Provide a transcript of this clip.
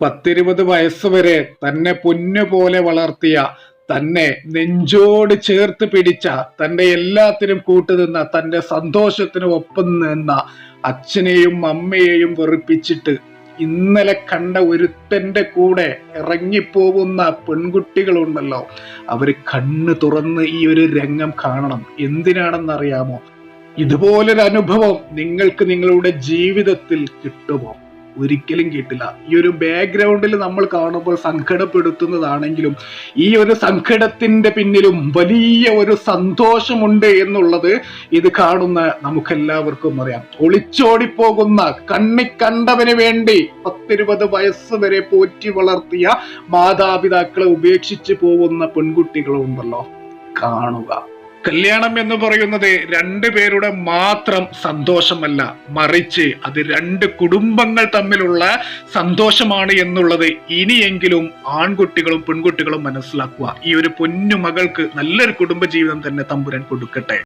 പത്തിരുപത് വയസ്സ് വരെ തന്നെ പൊന്നുപോലെ വളർത്തിയ തന്നെ നെഞ്ചോട് ചേർത്ത് പിടിച്ച തന്റെ എല്ലാത്തിനും കൂട്ടുനിന്ന തന്റെ സന്തോഷത്തിന് ഒപ്പം നിന്ന അച്ഛനെയും അമ്മയെയും വെറുപ്പിച്ചിട്ട് ഇന്നലെ കണ്ട ഒരുത്തന്റെ കൂടെ ഇറങ്ങിപ്പോകുന്ന പെൺകുട്ടികളുണ്ടല്ലോ. അവർ കണ്ണ് തുറന്ന് ഈ ഒരു രംഗം കാണണം. എന്തിനാണെന്നറിയാമോ? ഇതുപോലൊരു അനുഭവം നിങ്ങൾക്ക് നിങ്ങളുടെ ജീവിതത്തിൽ കിട്ടുമോ? ഒരിക്കലും കിട്ടില്ല. ഈ ഒരു ബാക്ക്ഗ്രൗണ്ടിൽ നമ്മൾ കാണുമ്പോൾ സങ്കടപ്പെടുത്തുന്നതാണെങ്കിലും ഈ ഒരു സങ്കടത്തിന്റെ പിന്നിലും വലിയ ഒരു സന്തോഷമുണ്ട് എന്നുള്ളത് ഇത് കാണുന്ന നമുക്കെല്ലാവർക്കും അറിയാം. ഒളിച്ചോടിപ്പോകുന്ന കണ്ണി കണ്ടവന് വേണ്ടി പത്തിരുപത് വയസ്സ് വരെ പോറ്റി വളർത്തിയ മാതാപിതാക്കളെ ഉപേക്ഷിച്ച് പോകുന്ന പെൺകുട്ടികളുണ്ടല്ലോ. കാണുക. കല്യാണം എന്ന് പറയുന്നത് രണ്ടു പേരുടെ മാത്രം സന്തോഷമല്ല മറിച്ച് അത് രണ്ട് കുടുംബങ്ങൾ തമ്മിലുള്ള സന്തോഷമാണ് എന്നുള്ളത് ഇനിയെങ്കിലും ആൺകുട്ടികളും പെൺകുട്ടികളും മനസ്സിലാക്കുക. ഈ ഒരു പൊന്നു മകൾക്ക് നല്ലൊരു കുടുംബ ജീവിതം തന്നെ തമ്പുരാൻ കൊടുക്കട്ടെ.